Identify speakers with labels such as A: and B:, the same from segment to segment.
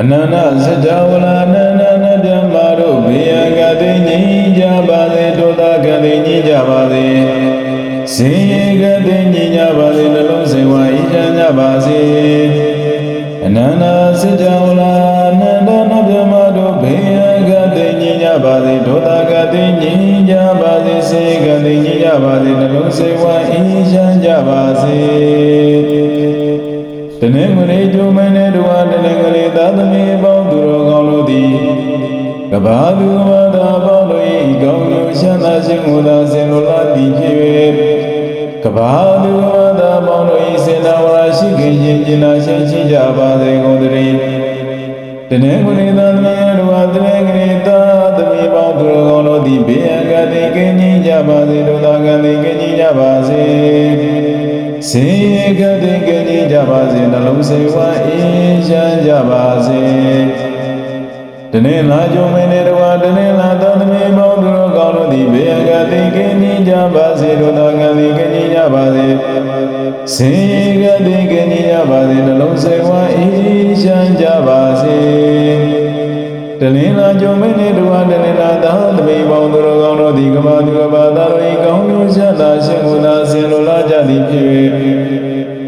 A: အနန္တစကြဝဠာနန္ဒနတ္တမတို့ဘေယံကတိငြိမ်းကြပါစေဒုသကတိငြိမ်းကြပါစေစင်ရေကတိငြိမ်းကြပါစေနှလုံးစိတ်ဝါဤချမ်းကြပါစေအနန္တစကြဝဠာနန္ဒနတ္တမတို့ဘေယံကတိငြိမ်းကြပါစေဒုသကတိငြိမ်းကြပါစေစင်ရေကတိငြိမ်းကြပါစေနှလုံးစိတ်ဝါဤချမ်းကြပါစေ တနင်္ဂနွေကျိုးမင်းနဲ့တို့ဟာတနင်္ဂနွေသာသမီပေါင်းသူတော်ကောင်းတို့သည်ကဘာသူမသာပေါင်းတို့၏ကောင်းကျိုးချမ်းသာခြင်းကိုသာဆင်လိုလားသည်ဖြစ်၍ကဘာသူမသာပေါင်းတို့၏စေနာဝရရှိခင်ခြင်းကျင်နာရှင်ရှိကြပါစေကုန်သတည်းတနင်္ဂနွေသာသမီတို့ဟာတနင်္ဂနွေသာသမီပေါင်းသူတော်ကောင်းတို့သည်ဘေးအန္တရာယ်ကင်းကြီးကြပါစေတို့သာကံကင်းကြီးကြပါစေ စေကတိကတိကြပါစေနှလုံးစိတ်ဝါအေးချမ်းကြပါစေတနေ့လာကြုံမင်းတဲ့တော်တနေ့လာသောသမီးပေါင်းသူတို့ကောင်းတို့သည်ဘေကတိကတိကြပါစေတို့သာကတိကတိကြပါစေစေကတိကတိကြပါစေနှလုံးစိတ်ဝါ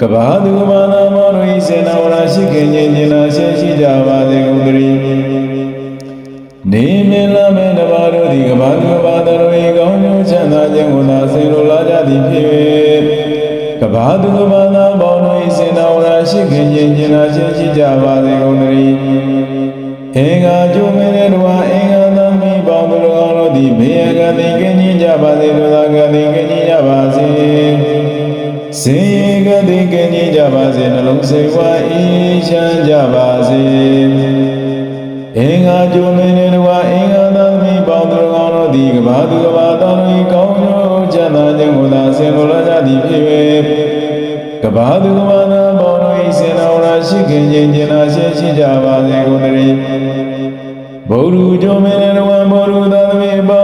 A: ကမ္ဘာသူကဘာသာမောတို့၏စေနာဝရရှိခင်ခြင်းကျင်နာရှင်းရှိကြပါစေကုန်သတည်းနေမင်းလာမဲတပါတို့သည်ကမ္ဘာသူကဘာသာတို့၏ကောင်းကျိုးချမ်းသာခြင်းကိုသာဆင်လိုလားကြသည်ဖြစ်၍ကမ္ဘာသူကဘာသာပေါင်းတို့၏စေနာဝရရှိခင်ခြင်းကျင်နာရှင်းရှိကြပါစေကုန်သတည်းအင်္ဂါကျုံမင်းတဲ့တော်အင်္ဂါသမီးပေါင်းသူတော်ကောင်းတို့သည်ဘေယကတိကင်းကြီးကြပါစေလူသားကတိကင်းကြီးကြပါစေ စေကတိကင်းကြီးကြပါစေနှလုံးစိတ်ဝါအေးချမ်းကြပါစေအင်္ဂါကျုံမင်းတဲ့တော်အင်္ဂါသမီးပေါင်းသူတော်ကောင်းတို့သည်ကဘာသူကဘာတော်တို့ကောင်းကျိုးချမ်းသာခြင်းကိုသာဆင်လိုလားကြသည်ဖြစ်၍ကဘာသူကဘာသာပေါင်းတို့၏စေနာဝရရှိခင်ခြင်းကျင်နာရှိရှိကြပါစေကုန်သတည်းဗုဒ္ဓကျုံမင်းနဲ့ဝံဘောရူသာသမီပေါင်းသူတော်ကောင်းတို့သည်ဘေးကတိကင်းကြီးကြပါစေလူသားကတိကင်းကြီးကြပါစေစေကတိကင်းကြီးကြပါစေနှလုံးစိတ်ဝမ်းအေးချမ်းကြပါစေဗုဒ္ဓကျုံမင်းနဲ့ဝံဘောရူသာသမီပေါ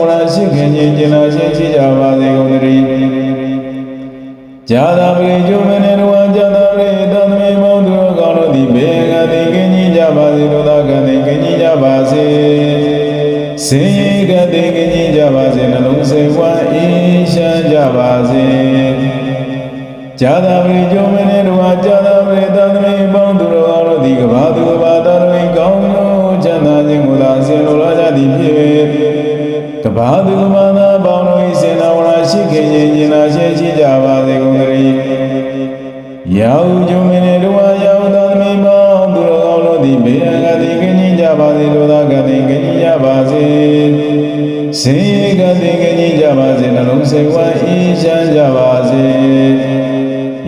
A: ဝရရှိခင်ခြင်းကျင်နာခြင်းရှိကြပါစေကုန်သတည်းစနေကြုံမင်းတဲ့တော်စနေသောသမီးပေါင်းသူတို့ကောင်းတို့သည်ဘေကတိကင်းကြီး ဘေကတိကင်းကြီးကြပါစေတို့သာကံတိကင်းကြီးကြပါစေစေကတိကင်းကြီးကြပါစေနှလုံးစိတ်ဝမ်းအေးချမ်းကြပါစေဇာတာပရိကျုံမနေတော်ဇာတာပရိသံသမီပေါင်းသူတော်ကောင်းတို့သည်ကဘာသူကဘာသာတို့၏ကောင်းကျိုးချမ်းသာခြင်းကိုသာဆင်လိုလားကြသည်ဖြစ်၍ကဘာသူကဘာသာပေါင်းတို့၏စေနာဝရရှိခင်ခြင်းကျင်နာရှိရှိကြပါစေကုန်သတည်းရောက် စေနှလုံးစိတ်ဝမ်းအေးချမ်းကြပါစေ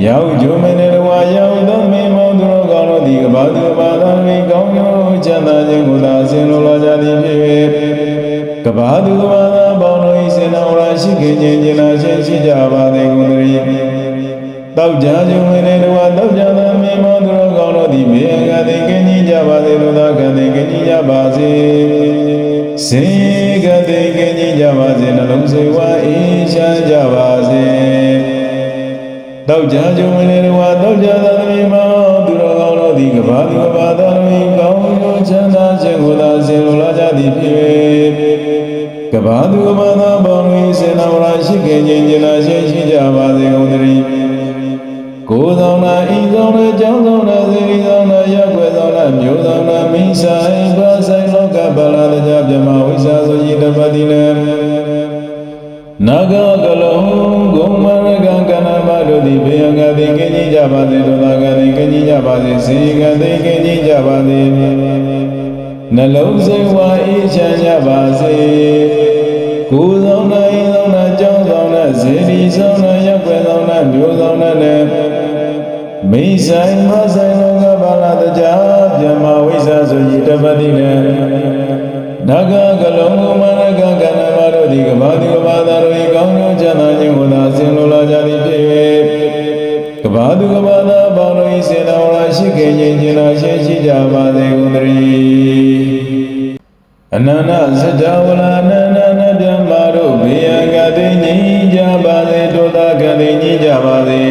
A: ရောက်ကြုံမင်းတို့ရောက်သောသမီးပေါင်းသူတော်ကောင်းတို့သည်ကဘာသူဘာသာသမီးကောင်းကျိုးချမ်းသာခြင်းကိုသာဆင်လိုလာကြသည်ဖြစ်၍ကဘာသူကဘာသာပေါင်းတို့၏စေနာဝရရှိခင်ခြင်းကျင်နာခြင်းရှိကြပါစေကုန်သတည်းတောက်ကြကြုံမင်းတို့တောက်ကြသောမြေမောသူတော်ကောင်းတို့သည်ဘေကတိကင်းကြီးကြပါစေလိုသာကတိကင်းကြီးကြပါစေ စေကတိကင်းကြီးကြပါစေနှလုံးစိတ်ဝါအေးချမ်းကြပါစေတောက်ကြကြုံမင်းတို့တောက်ကြသောမြေမောသူတော်ကောင်းတို့သည်ကဘာသူကဘာသာတို့၏ကောင်းကျိုးချမ်းသာခြင်းကိုသာစေလိုလာကြသည်ဖြစ်၍ကဘာသူကဘာသာပေါင်း၏စေနာဝရရှိခင်ခြင်းကျင်နာရှိရှိကြပါစေကုန်သတည်းကိုယ်ဆောင်နာဤဆောင်နာကြောင်းဆောင်နာ စေစေကတိကင်းကြီးကြပါစေနှလုံးစိတ်ဝါအေးချမ်းကြပါစေကိုယ်ဆောင်နာရင်ဆောင်နာကြောင်းဆောင်နာဇေဒီဆောင်နာရက်ွယ်ဆောင်နာမျိုးဆောင်နာနဲ့မိဆိုင်မဆိုင်လောကပါလာတကြပြမဝိဇ္ဇာဆိုဤတပတိနဲ့နာဂကလုံးကိုမရကကဏမတို့သည်ကဘာတိကဘာသာတို့၏ကောင်းကျိုးချမ်းသာခြင်းကိုသာဆင်လိုလာကြသည်ဖြစ်၍ ကဘာသူကဘာသာပေါင်းတို့၏စေနာဝရရှိခင်ခြင်းကျင်နာရှင်းရှိကြပါစေကုန်သတည်းအနန္တစัจ java လာအနန္တနတ္တမတို့ဘေယံကတိငြိမ်းကြပါစေဒုသကတိငြိမ်းကြပါစေ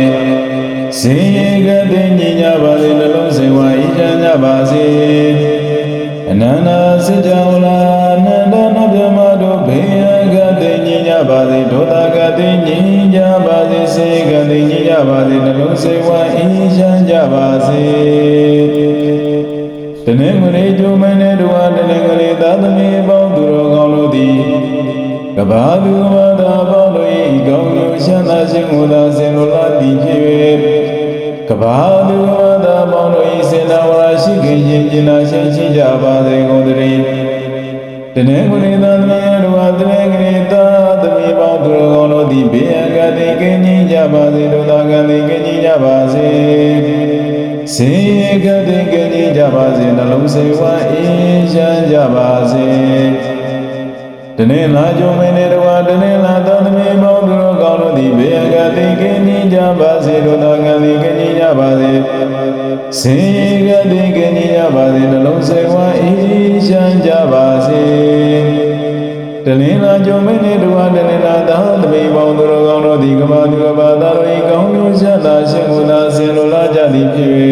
A: စင်ရကတိငြိမ်းကြပါစေနှလုံးစိတ်ဝါဤချမ်းကြပါစေအနန္တစัจ java လာ ပါစေနှလုံးစိတ်ဝါဤချမ်းကြပါစေတနင်္ဂနွေကျိုးမင်းနဲ့တဝတနင်္ဂနွေသာသမီပေါင်းသူတော်ကောင်းတို့သည်ကဘာသူကဘာသာပေါင်းတို့၏ကောင်းကျိုးချမ်းသာခြင်းကိုသာဆင်လိုလားသည်ဖြစ်၍ကဘာသူကဘာသာပေါင်းတို့၏စေနာဝရရှိခင်ခြင်းကျင်နာရှင်ရှိကြပါစေကုန်သတည်းတနင်္ဂနွေသာသမီနဲ့တဝ ပါစေဒုသာကတိကင်းကြီးကြပါစေစေကတိကတိကြပါစေနှလုံးစိတ်ဝမ်းအေးချမ်းကြပါစေတနေ့လာကြုံမင်းနဲ့တဝတနေ့လာသောသမီးပေါင်းသူတို့ကောင်းတို့သည်ဘေကတိကတိကြပါစေတို့သောကတိကတိကြပါစေစေကတိကတိကြပါစေနှလုံးစိတ်ဝမ်းအေးချမ်းကြပါစေ တလင်းလာကြုံမင်းနဲ့တဝတလင်းလာသာသမီးပေါင်းသူတို့ကောင်းတို့သည်ကမ္ဘာသူကဘာသာတို့၏ကောင်းကျိုးချမ်းသာရှင်ကိုသာဆင်လိုလားကြသည်ဖြစ်၍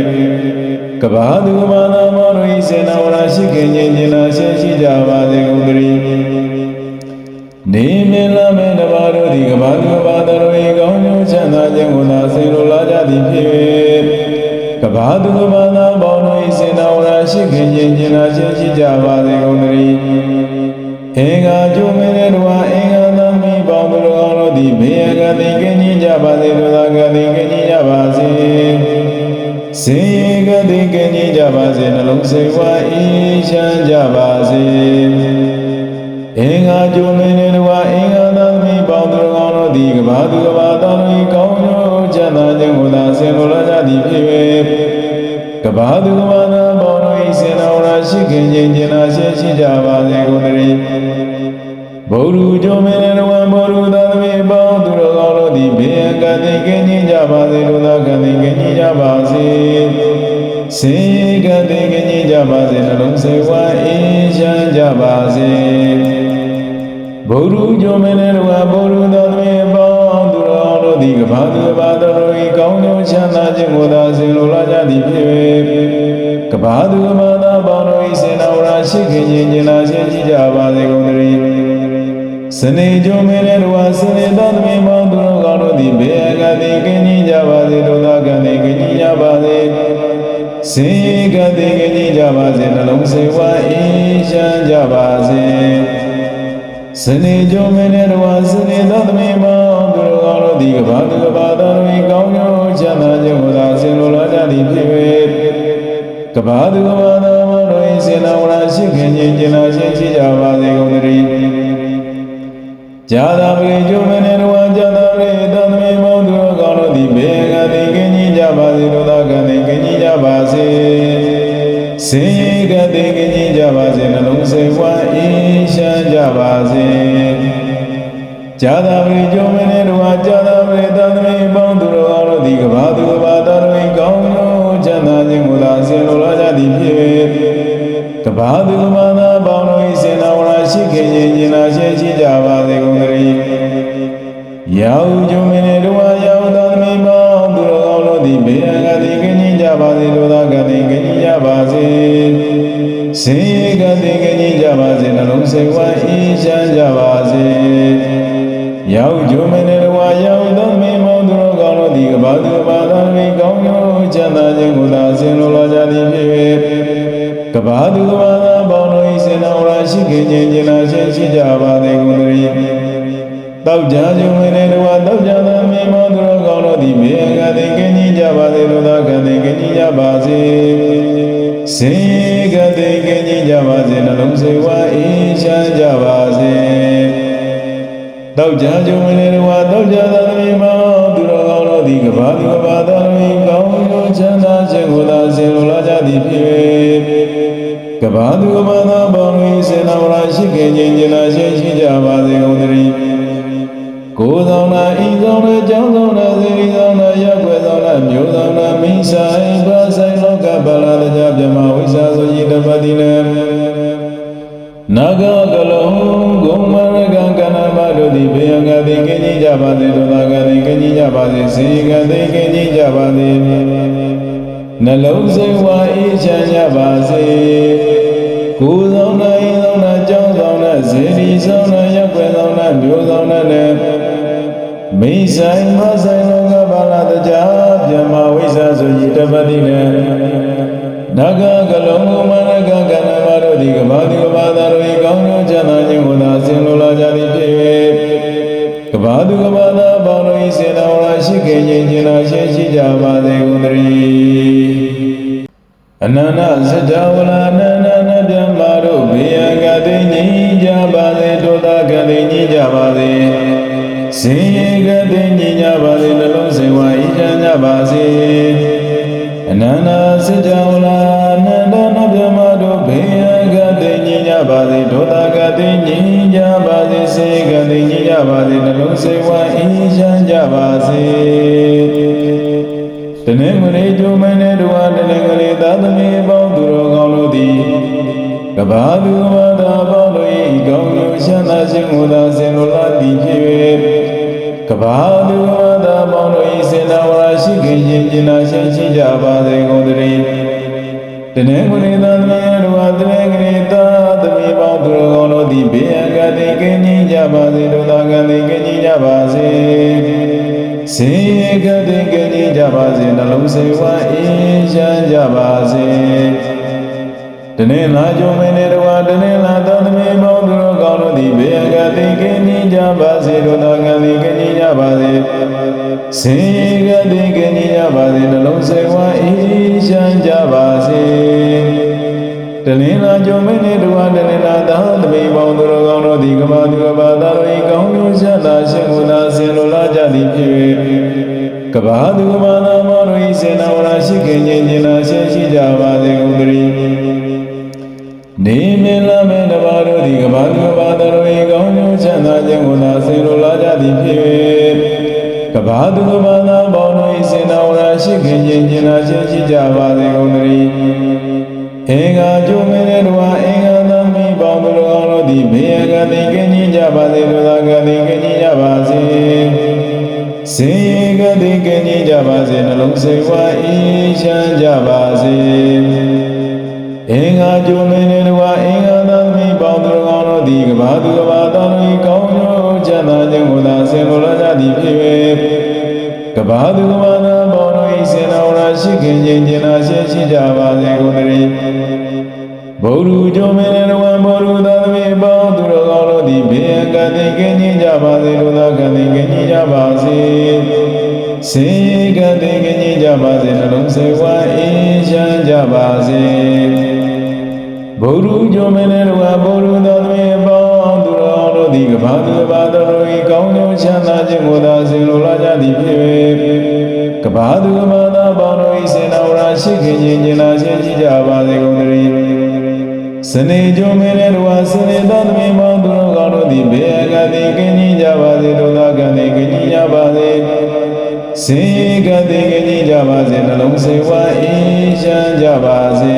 A: ကဘာသူကဘာသာမောတို့၏စေနာဝရရှိခင်ခြင်းကျင်နာရှင်းရှိကြပါစေကုန်သတည်းနေမင်းလာမဲတဘာတို့သည်ကဘာသူကဘာသာတို့၏ကောင်းကျိုးချမ်းသာခြင်းကိုသာဆင်လိုလားကြသည်ဖြစ်၍ကဘာသူကဘာသာပေါင်းတို့၏စေနာဝရရှိခင်ခြင်းကျင်နာရှင်းရှိကြပါစေကုန်သတည်း အင်္ဂါကျိုးမင်းတဲ့တော်အင်္ဂါသမီးပေါင်းသူတော်ကောင်းတို့သည်ဘေးကတိကင်းကြီးကြပါစေဒုသကတိကင်းကြီးကြပါစေစေကတိကင်းကြီးကြပါစေနှလုံးစိတ်ဝါအေးချမ်းကြပါစေအင်္ဂါကျိုးမင်းတဲ့တော်အင်္ဂါသမီးပေါင်းသူတော်ကောင်းတို့သည်ကဘာသူကဘာတော်၏ကောင်းကျိုးချမ်းသာခြင်းကိုသာဆင်လိုလားကြသည်ဖြစ်၍ကဘာသူကဘာသာပေါင်းတို့၏စေနာဝရရှိခင်ခြင်းကျင်နာရှိရှိကြပါစေကုန်သတည်း ဗုဒ္ဓကျုံမင်းနဲ့ဝံဗုဒ္ဓသာသမီပေါင်းသူတော်ကောင်းတို့သည်ဘေးကတိကင်းကြီးကြပါစေလို့သာကတိကင်းကြီးကြပါစေစေကတိကင်းကြီးကြပါစေနှလုံးစိတ်ဝမ်းအေးချမ်းကြပါစေဗုဒ္ဓကျုံမင်းနဲ့ဝံဗုဒ္ဓသာသမီပေါင်းသူတော်ကောင်းတို့သည်ကဘာသူဘာတော်၏ကောင်းကျိုးချမ်းသာခြင်းကိုသာဆင်လိုလားကြသည်ဖြစ်၍ကဘာသူဘာသာပေါင်းတို့၏စေနာဝရရှိခင်ခြင်းကျင်နာခြင်းရှိကြပါစေကုန်သတည်း စနေကြုံမင်းနဲ့တော်စနေသောသမီးပေါင်းသူတို့ကောင်းတို့သည်ဘေအကတိကင်းကြီးကြပါစေဒုသကတိကင်းကြီးကြပါစေစေကတိကင်းကြီးကြပါစေနှလုံးစိတ်ဝမ်းအေးချမ်းကြပါစေစနေကြုံမင်းနဲ့တော်စနေသောသမီးပေါင်းသူတို့ကောင်းတို့သည်ကဘာသူကဘာသာတို့၏ကောင်းကျိုးချမ်းသာခြင်းကိုသာဆင်လိုလားကြသည်ဖြစ်၍ကဘာသူကဘာသာတို့၏စေနာဝရရှိခင်ခြင်းကျင်နာခြင်းရှိကြပါစေကုန်သတည်း ဇာတာပေကျုံမနေတော်ဇာတာပေသံသမီမောသူတော်ကောင်းတို့သည်ဘေကတိကင်းကြီးကြပါစေတို့သာကတိကင်းကြီးကြပါစေစေကတိကင်းကြီးကြပါစေနှလုံးစိတ်ဝမ်းအေးချမ်းကြပါစေဇာတာပေကျုံမနေတော်ဇာတာပေသံသမီပေါင်းသူတော်ကောင်းတို့သည်ကဘာသူကဘာသာတို့၏ကောင်းကျိုးချမ်းသာခြင်းကိုသာဆင်လိုလားကြသည်ဖြစ်၍ကဘာသူကဘာသာပေါင်းတို့၏စေနာဝရရှိခင်ခြင်းကျင်နာရှိ ရောက်ကြုံမင်းတို့ရောက်သောသမီးပေါင်းသူတော်ကောင်းတို့သည်ဘေးအကတိကင်းကြီးကြပါစေတို့သာကတိကင်းကြီးကြပါစေစေကတိကင်းကြီးကြပါစေနှလုံးစိတ်ဝမ်းအေးချမ်းကြပါစေရောက်ကြုံမင်းတို့ရောက်သောသမီးပေါင်းသူတော်ကောင်းတို့သည်ကဘာသူဘာသာသမီးကောင်းကျိုးချမ်းသာခြင်းကိုသာဆင်လိုလာကြသည်ဖြစ်၍ကဘာသူကဘာသာပေါင်းတို့၏စေနာဝရရှိခင်ခြင်းကျင်နာခြင်းရှိကြပါစေကုန်သတည်း တောက်ကြကြုံနေတဲ့တဝတောက်ကြသောမေမောသူတော်ကောင်းတို့သည်မေယံကတိကင်းကြီးကြပါစေလို့သာကတိကင်းကြီးကြပါစေစေကတိကင်းကြီးကြပါစေနှလုံးစိတ်ဝါအေးချမ်းကြပါစေတောက်ကြကြုံနေတဲ့တဝတောက်ကြသောမေမောသူတော်ကောင်းတို့သည်ကဘာဒီကဘာသာရိကောင်းကျိုးချမ်းသာခြင်းကိုသာစေလိုလာကြသည်ဖြစ်၍ကဘာသူကဘာသာပေါင်း၏စေနာဝရရှိခင်ခြင်းကျင်နာရှိရှိကြပါစေကုန်သတည်းကိုယ် ဆောင်နာဤဆောင်နာကြောင်းဆောင်နာစေရီဆောင်နာရက်ွယ်ဆောင်နာမျိုးဆောင်နာမိဆိုင်ပါဆိုင်လောကဗလာတကြပြမဝိစာဆိုဤတပတိနေနာဂကလုံးဂုံမရကံကနမတို့သည်ဘေယံကတိကင်းကြီးကြပါစေတို့သာကတိကင်းကြီးကြပါစေစေကတိကင်းကြီးကြပါစေနှလုံးစိတ်ဝါအေးချမ်းကြပါစေကိုယ်ဆောင်နာဤဆောင်နာကြောင်းဆောင်နာစေရီဆောင်နာရက်ွယ်ဆောင်နာမျိုးဆောင်နာနဲ့ မိဆိုင်မဆိုင်လောကပါလာတကြပြမဝိဇ္ဇာဆိုဤတပတိနဲ့နာဂကလုံးကမရကကနမတို့သည်ကဘာတိကဘာသာတို့ဤကောင်းကျိုးချမ်းသာခြင်းကိုသာဆင်လိုလာကြသည်ဖြစ်၍ကဘာသူကဘာသာပေါင်းတို့ဤစေနာဝရရှိခင်ခြင်းကျင်နာရှိရှိကြပါစေကုန်သတည်းအနန္တစကြဝဠာအနန္တနတ္တမတို့ဘေယံကတိငြိမ်းကြပါစေတောတာကတိငြိမ်းကြပါစေ စင်ရေကတိငြိမ်းကြပါစေနှလုံးစိတ်ဝါဤချမ်းကြပါစေအနန္တစကြဝဠာအနန္တနတ္တမတို့ဘေယံကတိငြိမ်းကြပါစေတောတာကတိငြိမ်းကြပါစေစင်ရေကတိငြိမ်းကြပါစေနှလုံးစိတ်ဝါဤချမ်းကြပါစေတနင်္ဂနွေကျုံမနဲ့တဝတနင်္ဂနွေသာသမီပေါင်းသူတော်ကောင်းတို့သည်ကဘာသူမသာပေါင်းတို့၏ကောင်းကျိုးချမ်းသာခြင်းကိုသာဆင်လိုလားသည်ဖြစ်၍ ကဘာသူမသာပေါင်းတို့၏စေနာဝရရှိခင်ခြင်းကျင်နာရှင်ရှိကြပါစေကုန်သတည်းတနင်္ဂနွေသာသမီတဝတနင်္ဂနွေသာသမီပေါင်းသူတော်ကောင်းတို့သည်ဘေးအန္တရာယ်ကင်းကြီးကြပါစေတို့သာကံကင်းကြီးကြပါစေစေကတိကတိကြပါစေနှလုံးစိတ်ဝါအေးချမ်းကြပါစေတနေ့လာကြုံမင်းတဝတနေ့လာသောသမီးပေါင်းသူတို့ ကောင်းတို့သည်ဘေကတိကတိကြပါစေတို့သာကတိကတိကြပါစေစေကတိကတိကြပါစေနှလုံးစိတ်ဝါအေးချမ်းကြပါစေတလင်းလာကြုံမင်းနေတဝတလင်းလာသာသမီးပေါင်းသူတော်ကောင်းတို့သည်ကမ္ဘာသူကဘာသာတို့၏ကောင်းကျိုးချမ်းသာရှင်ကိုသာဆင်လိုလာကြသည်ဖြစ်၍ကဘာသူကဘာသာမောတို့၏စေနာဝရရှိခင်ခြင်းကျင်နာ ဘာတို့သည်ကဘာသူကဘာသာတို့၏ကောင်းကျိုးချမ်းသာခြင်းကိုသာဆင်လိုလာကြသည်ဖြစ်၍ကဘာသူကဘာသာပေါင်းတို့၏စေနာဝရရှိခင်ခြင်းကျင်နာရှင်ရှိကြပါစေကုန်သတည်းအင်္ဂါကျုံမင်းတို့ဟာအင်္ဂါသမီးပေါင်းသူတော်ကောင်းတို့သည်ဘေယကတိကင်းကြီးကြပါစေတို့သာကတိကင်းကြီးကြပါစေစေကတိကင်းကြီးကြပါစေနှလုံးစိတ်ဝါအေးချမ်းကြပါ သည်ကဘာသူကဘာသာတို့ကောင်းကျိုးချမ်းသာခြင်းကိုသာဆင်လိုလာကြသည်ဖြစ်၍ကဘာသူကဘာသာပေါင်းတို့၏စေနာဝရရှိခင်ခြင်းကျင်နာရှိရှိကြပါစေကုန်သတည်းဗုဒ္ဓကျုံမင်းတို့ဝံဗုဒ္ဓသာသမီပေါင်းသူတော်ကောင်းတို့သည်ဘေယံကတိကင်းကြီးကြပါစေလို့သာကတိကင်းကြီးကြပါစေစေကတိကင်းကြီးကြပါစေနှလုံးစိတ်ဝါအေးချမ်းကြပါစေဗုဒ္ဓကျုံမင်းတို့ဝံဗုဒ္ဓသာသမီပေါင်းသူ တော်ကောင်းတို့သည်ကဘာသူကဘာတော်တို့၏ကောင်းကျိုးချမ်းသာခြင်းကိုသာစေလိုလာကြသည်ဖြစ်၍ကဘာသူကဘာသာပေါင်းတို့၏စေနာဝရရှိခင်ခြင်းကျင်နာခြင်းရှိကြပါစေကုန်သတည်းစနေကြုံမင်းတို့ဝါစနေသောသမီးမောင်သူတို့ကောင်းတို့သည်ဘေအကတိကင်းကြီးကြပါစေတို့သာကံတိကင်းကြီးကြပါစေစေကတိကင်းကြီးကြပါစေနှလုံးစိတ်ဝါအေးချမ်းကြပါစေ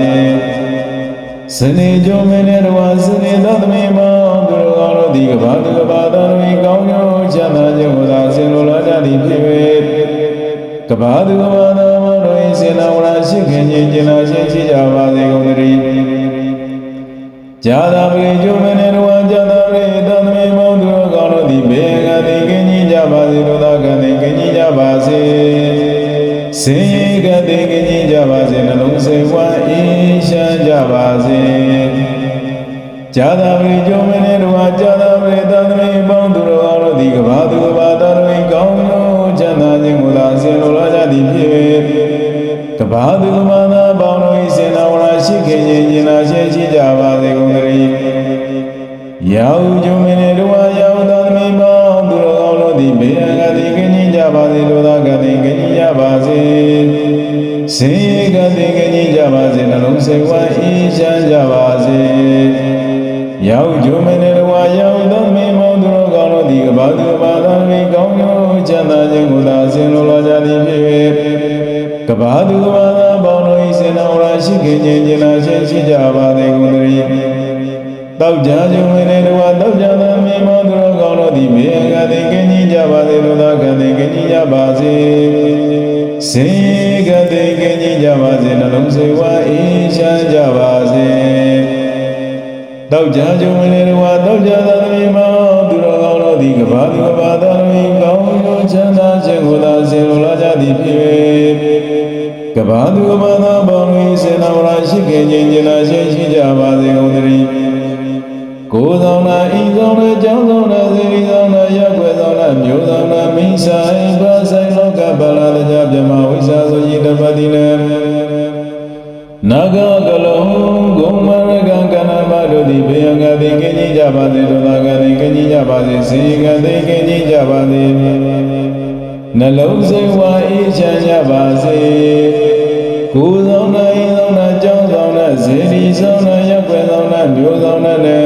A: စနေကြုံမင်းတို့ဝါစနေသောသမီးမောင်သူတို့ကောင်းတို့သည်က ဘာသူကဘာသာတို့၏ကောင်းကျိုးချမ်းသာခြင်းကိုသာဆင်လိုလာကြသည်ဖြစ်၍ကဘာသူကဘာသာမောင်တို့၏စေနာဝရရှိခင်ခြင်းကျင်နာခြင်းရှိကြပါစေကုန်သတည်းဇာတာပရိကျုံမနေတော်ဇာတာပရိသံသမီမောင်သူတို့ကောင်းတို့သည်ဘေကတိကင်းကြီးကြပါစေတို့သာကတိကင်းကြီးကြပါစေစေကတိကင်းကြီးကြပါစေနှလုံးစိတ်ဝါအေးချမ်းကြပါစေဇာတာပရိကျုံမနေတော်ဇာ ဘာသူကဘာသာပေါင်းတို့ဤစေနာဝရရှိခင်ခြင်းကျင်နာရှိရှိကြပါစေကုန်သတည်းရောက်ကျုံမင်းတို့ဝါရောက်သောသမီးပေါင်းသူတော်ကောင်းတို့သည်ဘေးအန္တရာယ်ကင်းကြီးကြပါစေလိုသာကတိကင်းကြီးကြပါစေစေကတိကင်းကြီးကြပါစေနှလုံးစိတ်ဝမ်းအေးချမ်းကြပါစေရောက်ကျုံမင်းတို့ဝါရောက်သောသမီးပေါင်းသူတော်ကောင်းတို့သည်ကဘာသူကဘာသာသမီးကောင်းကျိုးချမ်းသာခြင်းကိုသာဆင်လိုလာကြသည်ဖြစ်၍ကဘာသူကဘာသာပေါင်းတို့ဤစေနာဝ ရရှိခင်ခြင်းကျင်နာရှိရှိကြပါစေကုန်သတည်းတောက်ကြကြုံဝင်တဲ့တော်တောက်ကြသောမြေမောသူတော်ကောင်းတို့သည်မေငါသိကင်းကြီးကြပါစေလိုသာကံသိကင်းကြီးကြပါစေစေကသိကင်းကြီးကြပါစေနှလုံးစိတ်ဝါအေးချမ်းကြပါစေတောက်ကြကြုံဝင်တဲ့တော်တောက်ကြသောမြေမောသူတော်ကောင်းတို့သည်ကဘာသူကဘာသာတော်ကောင်းကျိုးချမ်းသာခြင်းကိုသာဆင်လိုလာကြသည်ဖြစ်၍ ကဘာသူကဘာသာပေါင်း၏စေနာဝရရှိခင်ခြင်းကျင်နာရှိရှိကြပါစေကုန်သတည်းကိုယ်ဆောင်နာဤဆောင်နာကြောင်းဆောင်နာစေရီဆောင်နာရက်ွယ်ဆောင်နာမျိုးဆောင်နာမိဆိုင်ပဆိုင်လောကဗလာတကြပြမဝိစာဆိုဤတပတိနေနာဂကလုံးဂုံမရကံကဏမတို့သည်ဘေယံကတိကင်းကြီးကြပါစေသောသာကတိကင်းကြီးကြပါစေစေကတိကင်းကြီးကြပါစေနှလုံးစိတ်ဝါအေးချမ်းကြပါစေ ကိုယ်ဆောင်နာဤဆောင်နာကြောင်းဆောင်နာစေရီဆောင်နာရက်ွယ်ဆောင်နာမျိုးဆောင်နာနဲ့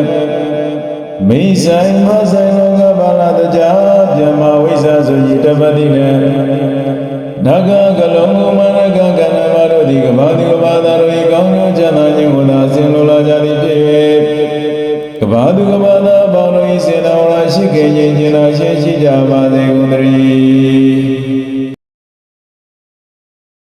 A: မိဆိုင်မဆိုင်လောကဘာလာတကြပြမဝိဇ္ဇာဆိုဤတပတိနဲ့နာဂကလုံးကိုမရကကဏမတို့သည်ကဘာတိကဘာသာတို့ဤကောင်းကျိုးချမ်းသာခြင်းကိုသာဆင်လိုလာကြသည်ဖြစ်၍ကဘာသူကဘာသာပေါင်းတို့ဤစေနာဝရရှိခင်ခြင်းကျင်နာရှိရှိကြပါစေကုန်သတည်း